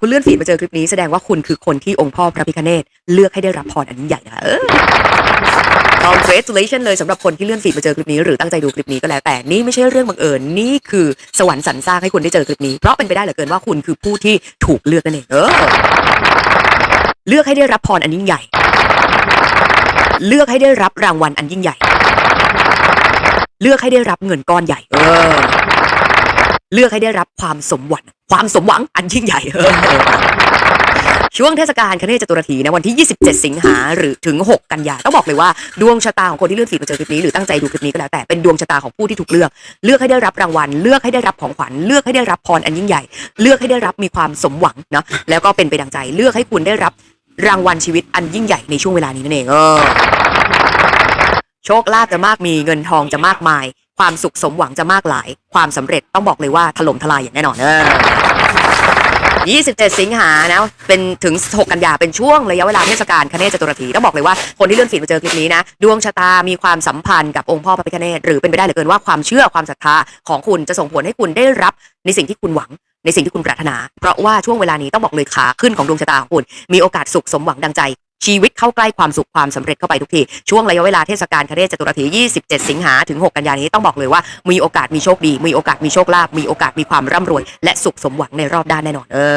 คุณเลื่อนฟีดมาเจอคลิปนี้แสดงว่าคุณคือคนที่องค์พ่อพระพิฆเนศเลือกให้ได้รับพรอันยิ่งใหญ่นะคะเออ congratulation เลยสำหรับคนที่เลื่อนฟีดมาเจอคลิปนี้หรือตั้งใจดูคลิปนี้ก็แล้วแต่นี่ไม่ใช่เรื่องบังเอิญนี่คือสวรรค์สรรสร้างให้คุณได้เจอคลิปนี้ เพราะเป็นไปได้เหลือเกินว่าคุณคือผู้ที่ถูกเลือกนั่นเองเออเลือกให้ได้รับพรอันยิ่งใหญ่ เลือกให้ได้รับรางวัลอันยิ่งใหญ่ เลือกให้ได้รับเงินก้อนใหญ่ เออ เลือกให้ได้รับความสมหวังความสมหวังอันยิ่งใหญ่เออช่วงเทศกาลคเนศจตุรถีนะวันที่ 27 สิงหาหรือถึง 6 กันยาต้องบอกเลยว่าดวงชะตาของคนที่เลื่อนฟีมาเจอคลิปนี้หรือตั้งใจดูคลิปนี้ก็แล้วแต่เป็นดวงชะตาของผู้ที่ถูกเลือก เลือกให้ได้รับรางวัล เลือกให้ได้รับของขวัญเลือกให้ได้รับพรอันยิ่งใหญ่ เลือกให้ได้รับมีความสมหวังเนาะแล้วก็เป็นไปดังใจ เลือกให้คุณได้รับรางวัลชีวิตอันยิ่งใหญ่ในช่วงเวลานี้นั่นเองเออโชคลาภจะมากมีเงินทองจะมากมาย ความสุขสมหวังจะมากหลาย ความสำเร็จต้องบอกเลยว่าถล่มทลายอย่างแน่นอนเออ27 สิงหานะเป็นถึง 6 กันยาเป็นช่วงระยะเวลาเทศกาลคเนศจตุรถีต้องบอกเลยว่าคนที่เลื่อนฟีดมาเจอคลิปนี้นะ ดวงชะตามีความสัมพันธ์กับองค์พ่อพระพิฆเนศหรือเป็นไปได้เหลือเกินว่าความเชื่อความศรัทธาของคุณจะส่งผลให้คุณได้รับในสิ่งที่คุณหวังในสิ่งที่คุณปรารถนา เพราะว่าช่วงเวลานี้ต้องบอกเลยขาขึ้นของดวงชะตาของคุณ มีโอกาสสุขสมหวังดังใจ ชีวิตเข้าใกล้ความสุขความสำเร็จเข้าไปทุกที ช่วงระยะเวลาเทศกาลคเนศจตุรถี 27 สิงหาถึง 6 กันยายนนี้ต้องบอกเลยว่า มีโอกาสมีโชคดี มีโอกาสมีโชคลาภมีโอกาสมีความร่ำรวย และสุขสมหวังในรอบด้านแน่นอนเออ